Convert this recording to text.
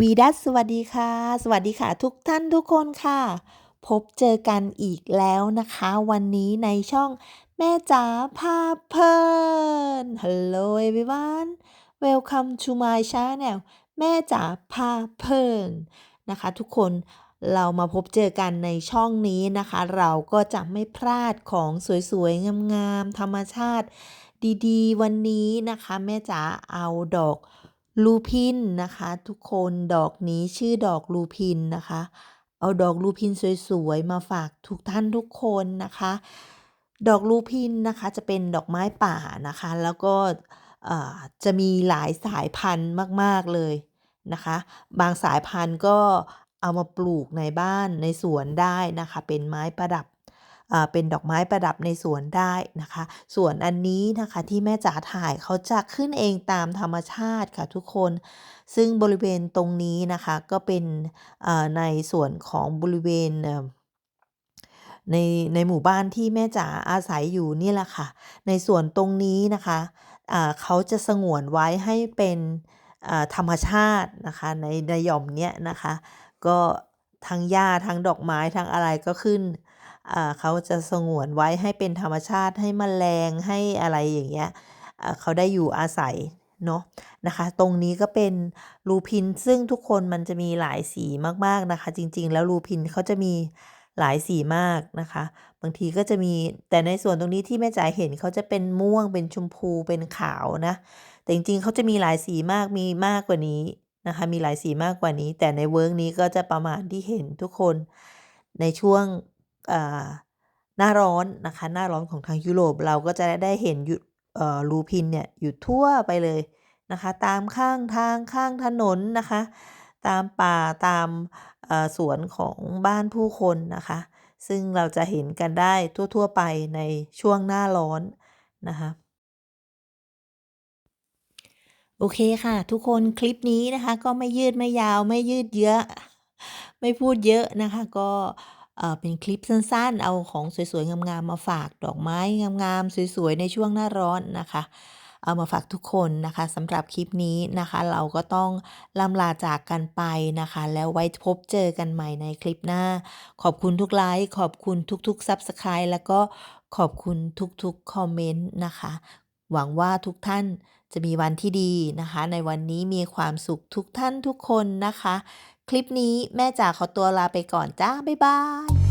วีดัสสวัสดีค่ะ สวัสดีค่ะ ทุกท่านทุกคนค่ะ พบเจอกันอีกแล้วนะคะ วันนี้ในช่องแม่จ๋าพาเพลิน Hello everyone welcome to my channel แม่จ๋าพาเพลินนะคะ ทุกคนเรามาพบเจอกันในช่องนี้นะคะ เราก็จะไม่พลาดของสวยๆงามๆธรรมชาติ ดีๆ วันนี้นะคะ แม่จ๋าเอาดอก ลูพินนะคะ ทุกคนดอกนี้ชื่อดอกลูพินนะคะ เอาดอกลูพินสวยๆ มาฝากทุกท่านทุกคนนะคะ ดอกลูพินนะคะจะเป็นดอกไม้ป่านะคะ แล้วก็จะมีหลายสายพันธุ์มากๆเลยนะคะ บางสายพันธุ์ก็เอามาปลูกในบ้านในสวนได้นะคะ เป็นไม้ประดับ เป็นดอกไม้ประดับในสวนได้นะคะ ส่วนอันนี้นะคะที่แม่จ๋าถ่ายเขาจะขึ้นเองตามธรรมชาติค่ะทุกคน ซึ่งบริเวณตรงนี้นะคะก็เป็นในส่วนของบริเวณในในหมู่บ้านที่แม่จ๋าอาศัยอยู่นี่แหละค่ะ ในส่วนตรงนี้นะคะอ่าเขาจะสงวนไว้ให้เป็นธรรมชาตินะคะในในหย่อมเนี้ยนะคะ ก็ทั้งหญ้าทั้งดอกไม้ทั้งอะไรก็ขึ้น เขาจะสงวนไว้ให้เป็นธรรมชาติให้แมลงให้อะไรอย่างเงี้ยอ่าเขาได้อยู่อาศัยเนาะนะคะ ตรงนี้ก็เป็นลูพินซึ่งทุกคนมันจะมีหลายสีมากๆนะคะ จริงๆ แล้วลูพินเขาจะมีหลายสีมากนะคะ บางทีก็จะมีแต่ในส่วนตรงนี้ที่แม่จ๋าเห็นเขาจะเป็นม่วงเป็นชมพูเป็นขาวนะ แต่จริงๆเขาจะมีหลายสีมากมีมากกว่านี้นะคะ มีหลายสีมากกว่านี้ แต่ในเวิร์กนี้ก็จะประมาณที่เห็นทุกคนในช่วง หน้าร้อนนะคะหน้าร้อนของทางยุโรปเราก็จะได้เห็นลูพินเนี่ยอยู่ทั่วไปเลยนะคะ ตามข้างทางข้างถนนนะคะ ตามป่าตามสวนของบ้านผู้คนนะคะ ซึ่งเราจะเห็นกันได้ทั่ว ๆ ไปในช่วงหน้าร้อนนะคะโอเคค่ะ ทุกคนคลิปนี้นะคะ ก็ไม่ยืดไม่ยาวไม่ยืดเยื้อไม่พูดเยอะนะคะ ก็ เออเป็นคลิปสั้นๆ เอาของสวยๆ งามๆ มาฝากดอกไม้งามๆ สวยๆ ในช่วงหน้าร้อนนะคะ เอามาฝากทุกคนนะคะสำหรับคลิปนี้นะคะ เราก็ต้องล่ำลาจากกันไปนะคะ แล้วไว้พบเจอกันใหม่ในคลิปหน้า ขอบคุณทุกไลค์ขอบคุณทุกๆ Subscribe แล้วก็ขอบคุณทุกๆคอมเมนต์นะคะ หวังว่าทุกท่านจะมีวันที่ดีนะคะ ในวันนี้มีความสุขทุกท่านทุกคนนะคะ คลิปนี้แม่จ๋าขอตัวลาไปก่อนจ้า บ๊ายบาย